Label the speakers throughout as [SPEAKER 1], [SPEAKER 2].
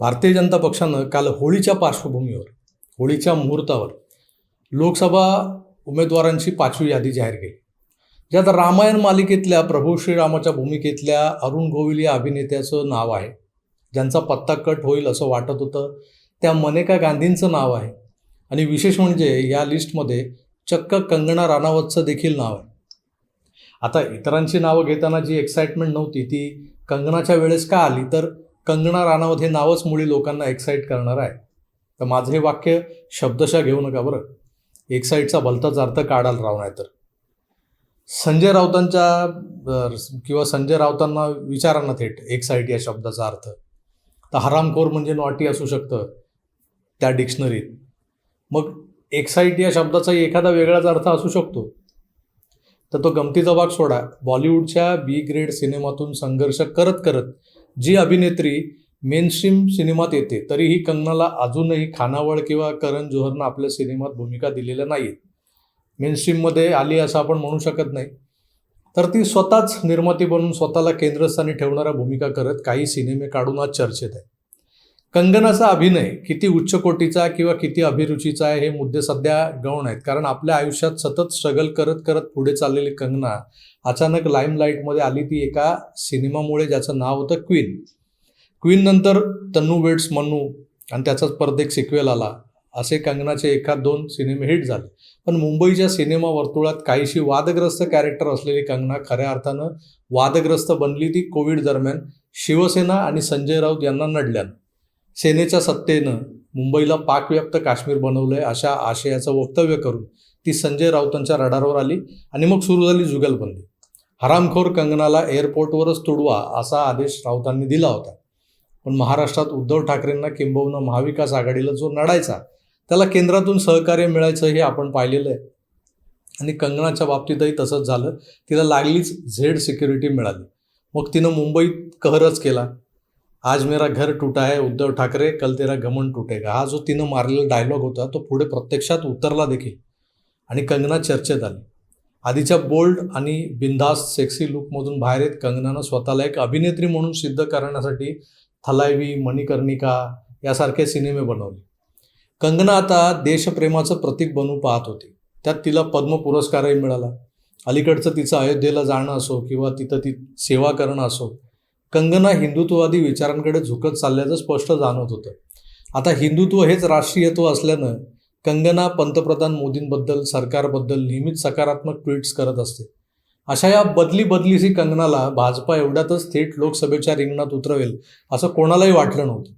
[SPEAKER 1] भारतीय जनता पक्षानं काल होळीच्या पार्श्वभूमीवर होळीच्या मुहूर्तावर लोकसभा उमेदवारांची पाचवी यादी जाहीर केली. ज्यात रामायण मालिकेतल्या प्रभू श्रीरामाच्या भूमिकेतल्या अरुण गोविल या अभिनेत्याचं नाव आहे. ज्यांचा पत्ता कट होईल असं वाटत होतं त्या मनेका गांधींचं नाव आहे. आणि विशेष म्हणजे या लिस्टमध्ये चक्क कंगना राणावतचं देखील नाव आहे. आता इतरांची नावं घेताना जी एक्साइटमेंट नव्हती ती कंगनाच्या वेळेस का आली? तर कंगना राणावत हे नावच मुळी लोकांना एक्साईट करणार आहे. तर माझं हे वाक्य शब्दशः घेऊ नका बरं. एक्साईटचा भलताच अर्थ काढाल राव नाही तर. संजय राऊतांच्या किंवा संजय राऊतांना विचारांना थेट एक्साईट या शब्दाचा अर्थ. तर हरामखोर म्हणजे नॉटी असू शकतं त्या डिक्शनरीत मग एक्साईट या शब्दाचा एखादा वेगळाच अर्थ असू शकतो. तर तो गमतीचा भाग सोडा. बॉलिवूडच्या बी ग्रेड सिनेमातून संघर्ष करत करत जी अभिनेत्री मेनस्ट्रीम सिनेमात येते तरीही कंगनाला अजूनही खानावळ किंवा करण जोहरनं आपल्या सिनेमात भूमिका दिलेल्या नाहीत मेनस्ट्रीममध्ये आली असं आपण म्हणू शकत नाही. तर ती स्वतःच निर्माती बनून स्वतःला केंद्रस्थानी ठेवणाऱ्या भूमिका करत काही सिनेमे काढून आज चर्चेत आहे कंगनाचा अभिनय किती उच्च कोटीचा किंवा किती अभिरुचीचा आहे हे मुद्दे सध्या गौण आहेत. कारण आपल्या आयुष्यात सतत स्ट्रगल करत करत पुढे चाललेली कंगना अचानक लाईमलाईटमध्ये आली ती एका सिनेमामुळे ज्याचं नाव होतं क्वीन क्वीन नंतर तन्नू वेट्स मन्नू आणि त्याचाच परत एक सिक्वेल आला. असे कंगनाचे एखाद दोन सिनेमे हिट झाले. पण मुंबईच्या सिनेमा वर्तुळात काहीशी वादग्रस्त कॅरेक्टर असलेली कंगना खऱ्या अर्थानं वादग्रस्त बनली ती कोविड दरम्यान शिवसेना आणि संजय राऊत यांना नडल्यानं. सेनेच्या सत्तेनं मुंबईला पाकव्याप्त काश्मीर बनवलंय अशा आशयाचं वक्तव्य करून ती संजय राऊतांच्या रडारवर आली आणि मग सुरू झाली जुगलबंदी. हरामखोर कंगनाला एअरपोर्टवरच तुडवा असा आदेश राऊतांनी दिला होता. पण महाराष्ट्रात उद्धव ठाकरेंना किंबहुना महाविकास आघाडीला जो नडायचा त्याला केंद्रातून सहकार्य मिळायचं हे आपण पाहिलेलं आहे. आणि कंगनाच्या बाबतीतही तसंच झालं. तिला लागलीच झेड सिक्युरिटी मिळाली. मग तिनं मुंबईत कहरच केला. आज मेरा घर टूटा है उद्धव ठाकरे कल तेरा घमन तुटेगा हा जो तिनं मारलेला डायलॉग होता तो पुढे प्रत्यक्षात उतरला देखील. आणि कंगना चर्चेत आली. आधीच्या बोल्ड आणि बिंदास सेक्सी लुकमधून बाहेर येत कंगनानं स्वतःला एक अभिनेत्री म्हणून सिद्ध करण्यासाठी थलायवी मणिकर्णिका यासारखे सिनेमे बनवले. कंगना आता देशप्रेमाचं प्रतीक बनू पाहत होती. त्यात तिला पद्म पुरस्कारही मिळाला. अलीकडचं तिचं अयोध्येला जाणं असो किंवा तिथं ती सेवा करणं असो कंगना हिंदुत्ववादी विचारांकडे झुकत चालल्याचं स्पष्ट जाणवत होतं. आता हिंदुत्व हेच राष्ट्रीयत्व असल्यानं कंगना पंतप्रधान मोदींबद्दल सरकारबद्दल नेहमीच सकारात्मक ट्विट्स करत असते. अशा या बदली बदलीसी कंगनाला भाजपा एवढ्यातच थेट लोकसभेच्या रिंगणात उतरवेल असं कोणालाही वाटलं नव्हतं.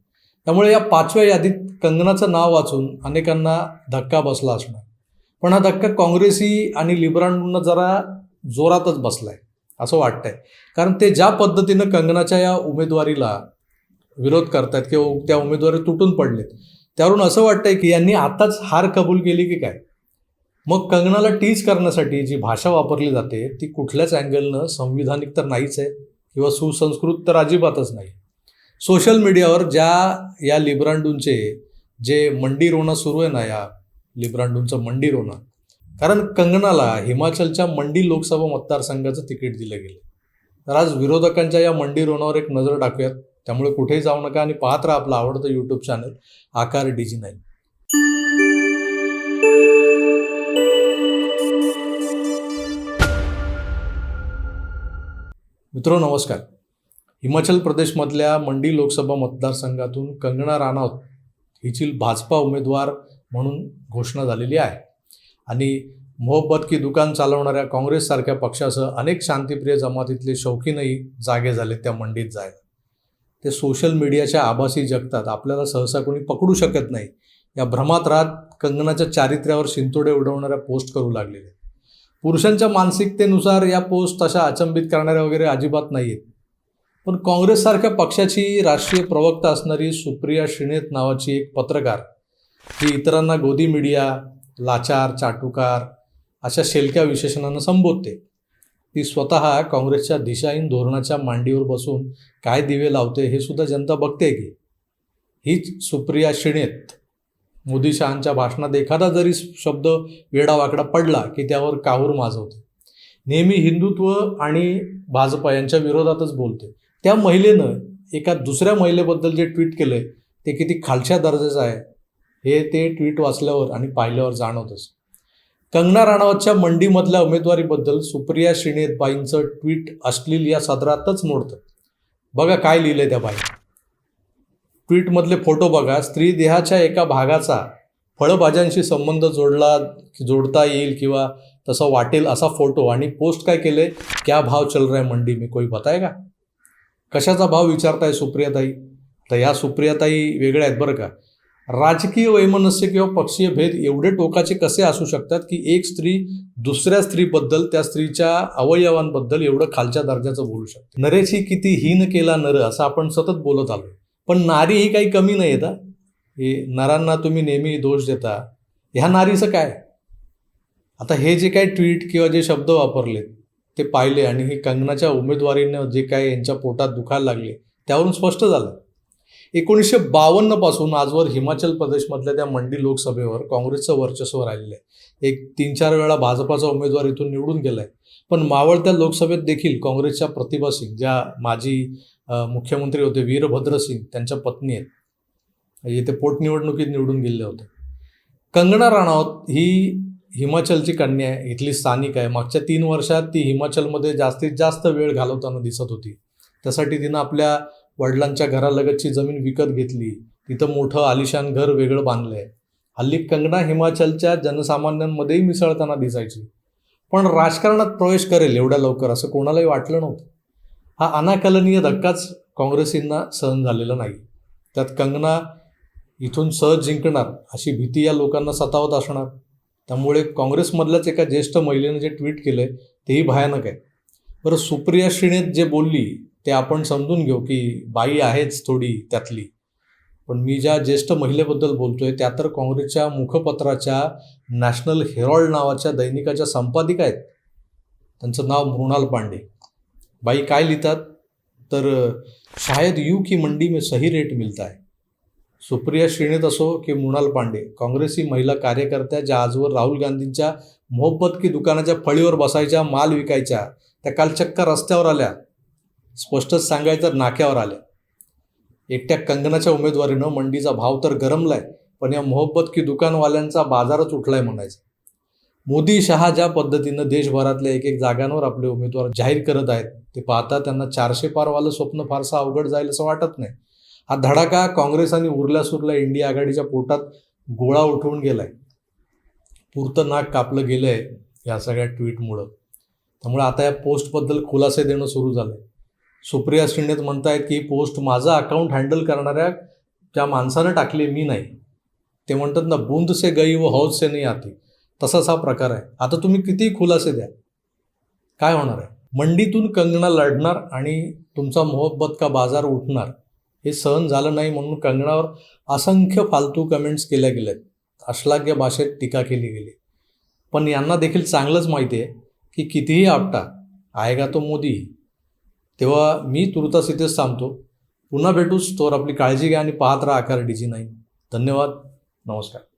[SPEAKER 1] त्यामुळे या पाचव्या यादीत कंगनाचं नाव वाचून अनेकांना धक्का बसला असणार. पण हा धक्का काँग्रेसी आणि लिबरांना जरा जोरातच बसलाय. असं वाटतंय. कारण ते ज्या पद्धतीनं कंगनाच्या या उमेदवारीला विरोध करतायत किंवा त्या उमेदवारी तुटून पडलेत त्यावरून असं वाटतंय की यांनी आताच हार कबूल केली की काय? मग कंगनाला टीच करण्यासाठी जी भाषा वापरली जाते ती कुठल्याच अँगलनं संविधानिक तर नाहीच आहे किंवा सुसंस्कृत तर अजिबातच नाही. सोशल मीडियावर ज्या या लिब्रांडूंचे जे मंडी रोणं सुरू आहे ना या लिब्रांडूंचं मंडी रोणं कारण कंगनाला हिमाचलच्या मंडी लोकसभा मतदारसंघाचं तिकीट दिलं गेलं. तर आज विरोधकांच्या या मंडी रोणावर एक नजर टाकूयात. त्यामुळे कुठेही जाऊ नका आणि पाहत राहा आपलं आवडतं YouTube channel Aakar DG nine. मित्रो नमस्कार. हिमाचल प्रदेशमधल्या मंडी लोकसभा मतदारसंघातून कंगना राणावत हिची भाजपा उमेदवार म्हणून घोषणा झालेली आहे. आणि मोहब्बत की दुकान चालवणाऱ्या काँग्रेससारख्या पक्षासह अनेक शांतिप्रिय जमातीतले शौकीनही जागे झाले त्या मंडीत जायला. ते सोशल मीडियाच्या आभासी जगतात. आपल्याला सहसा कोणी पकडू शकत नाही. या भ्रमात राहत कंगनाच्या चारित्र्यावर शिंतोडे उडवणाऱ्या पोस्ट करू लागलेले. पुरुषांच्या मानसिकतेनुसार या पोस्ट तशा अचंबित करणाऱ्या वगैरे अजिबात नाही आहेत पण काँग्रेससारख्या पक्षाची राष्ट्रीय प्रवक्ता असणारी सुप्रिया श्रीनेत नावाची एक पत्रकार जी इतरांना गोदी मीडिया लाचार चाटुकार अशा शेलक्या विशेषणानं संबोधते. ती स्वतः काँग्रेसच्या दिशाहीन धोरणाच्या मांडीवर बसून काय दिवे लावते हे सुद्धा जनता बघते की. हीच सुप्रिया शिणेत. मोदी शहांच्या भाषणात एखादा जरी शब्द वेडावाकडा पडला की त्यावर काहूर माजवते. नेहमी हिंदुत्व आणि भाजपा यांच्या विरोधातच बोलते. त्या महिलेनं एका दुसऱ्या महिलेबद्दल जे ट्विट केलंय ते किती खालच्या दर्जाचं आहे. हे ते ट्विट वाचल्यावर आणि पाहिल्यावर जाणवतच. कंगना राणावतच्या मंडीमधल्या उमेदवारीबद्दल सुप्रिया श्रीनेतबाईंचं ट्विट अश्लील या सदरातच मोडतं. बघा काय लिहिलंय त्या बाई ट्विटमधले फोटो बघा. स्त्री देहाच्या एका भागाचा फळभाज्यांशी संबंध जोडला जोडता येईल किंवा तसा वाटेल असा फोटो आणि पोस्ट काय केले क्या भाव चल रहा है मंडी मी? कोई बताय का कशाचा भाव विचारताय सुप्रियाताई? तर या सुप्रियाताई वेगळ्या आहेत बरं का. राजकीय वैमनस्य किंवा पक्षीय भेद एवढे टोकाचे कसे असू शकतात की एक स्त्री दुसऱ्या स्त्रीबद्दल त्या स्त्रीच्या अवयवांबद्दल एवढं खालच्या दर्जाचं बोलू शकते? नरेची किती हीन केला नर असं आपण सतत बोलत आलो पण नारी ही काही कमी नाही येता हे? नरांना तुम्ही नेहमी दोष देता. ह्या नारीचं काय? आता हे जे काही ट्विट किंवा जे शब्द वापरले ते पाहिले आणि हे कंगनाच्या उमेदवारीनं जे काय यांच्या पोटात दुखायला लागले त्यावरून स्पष्ट झालं. एकोणीसशे बावन्नपासून आजवर हिमाचल प्रदेशमधल्या त्या मंडी लोकसभेवर काँग्रेसचं वर्चस्व राहिलेलं आहे. एक तीन चार वेळा भाजपाचा उमेदवार इथून निवडून गेलाय. पण मावळत्या लोकसभेत देखील काँग्रेसच्या प्रतिभा सिंग ज्या माजी मुख्यमंत्री होते वीरभद्र सिंग त्यांच्या पत्नी आहेत. येथे पोटनिवडणुकीत निवडून गेले होते. कंगना राणावत ही हिमाचलची कन्या आहे. इथली स्थानिक आहे. मागच्या तीन वर्षात ती हिमाचलमध्ये जास्तीत जास्त वेळ घालवताना दिसत होती. त्यासाठी तिनं आपल्या वडिलांच्या घरालगतची जमीन विकत घेतली. तिथं मोठं आलिशान घर वेगळं बांधलं आहे हल्ली कंगना हिमाचलच्या जनसामान्यांमध्येही मिसळताना दिसायची. पण राजकारणात प्रवेश करेल एवढ्या लवकर असं कोणालाही वाटलं नव्हतं. हा अनाकलनीय धक्काच काँग्रेसींना सहन झालेला नाही. त्यात कंगना इथून सहज जिंकणार अशी भीती या लोकांना सतावत असणार. त्यामुळे काँग्रेसमधल्याच एका ज्येष्ठ महिलेनं जे ट्विट केलं आहे तेही भयानक आहे. बरं सुप्रिया श्रीनेत जे बोलली ते आपण समजून घेऊ की बाई आहेच थोडी त्यातली. पण मी ज्या ज्येष्ठ महिलेबद्दल बोलतोय त्या तर काँग्रेसच्या मुखपत्राच्या नॅशनल हेरॉल्ड नावाच्या दैनिकाच्या संपादिका आहेत. त्यांचं नाव मृणाल पांडे. बाई काय लिहितात? तर शायद यू की मंडी में सही रेट मिलता है. सुप्रिया श्रेणीत असो की मृणाल पांडे काँग्रेसी महिला कार्यकर्त्या ज्या आजवर राहुल गांधींच्या मोहब्बत की दुकानाच्या फळीवर बसायच्या माल विकायच्या त्या काल चक्क रस्त्यावर आल्या स्पष्टच सांगायचं नाक्यावर आल्या एकट्या कंगनाच्या उमेदवारीनं मंडीचा भाव तर गरमलाय पण या मोहब्बत की दुकानवाल्यांचा बाजारच उठलाय म्हणायचं. मोदी शहा ज्या पद्धतीनं देशभरातल्या एक एक जागांवर आपले उमेदवार जाहीर करत आहेत ते पाहता त्यांना चारशे पारवालं स्वप्न फारसं अवघड जाईल असं वाटत नाही. हा धडाका काँग्रेस आणि उरल्या सुरल्या इंडिया आघाडीच्या पोटात गोळा उठवून गेलाय. पुरतं नाक कापलं गेलंय या सगळ्या ट्विटमुळं. त्यामुळे आता या पोस्टबद्दल खुलासे देणं सुरू झालंय. सुप्रिया श्रीनेत म्हणतायत की पोस्ट माझं अकाउंट हँडल करणाऱ्या त्या माणसानं टाकली मी नाही. ते म्हणतात ना बुंद से गई व हौज से नाही आती. तसाच हा प्रकार आहे. आता तुम्ही कितीही खुलासे द्या. काय होणार आहे? मंडीतून कंगना लढणार आणि तुमचा मोहब्बत का बाजार उठणार? हे सहन झालं नाही म्हणून कंगनावर असंख्य फालतू कमेंट्स केल्या गेल्यात. अश्लाघ्य भाषेत टीका केली गेली. पण यांना देखील चांगलंच माहिती आहे की कितीही आपटा आएगा तो मोदी? तेव्हा मी तुर्तास इथेच थांबतो. पुन्हा भेटूच तोवर आपली काळजी घ्या आणि पाहत राहा आकार डी जी नाही. धन्यवाद. नमस्कार.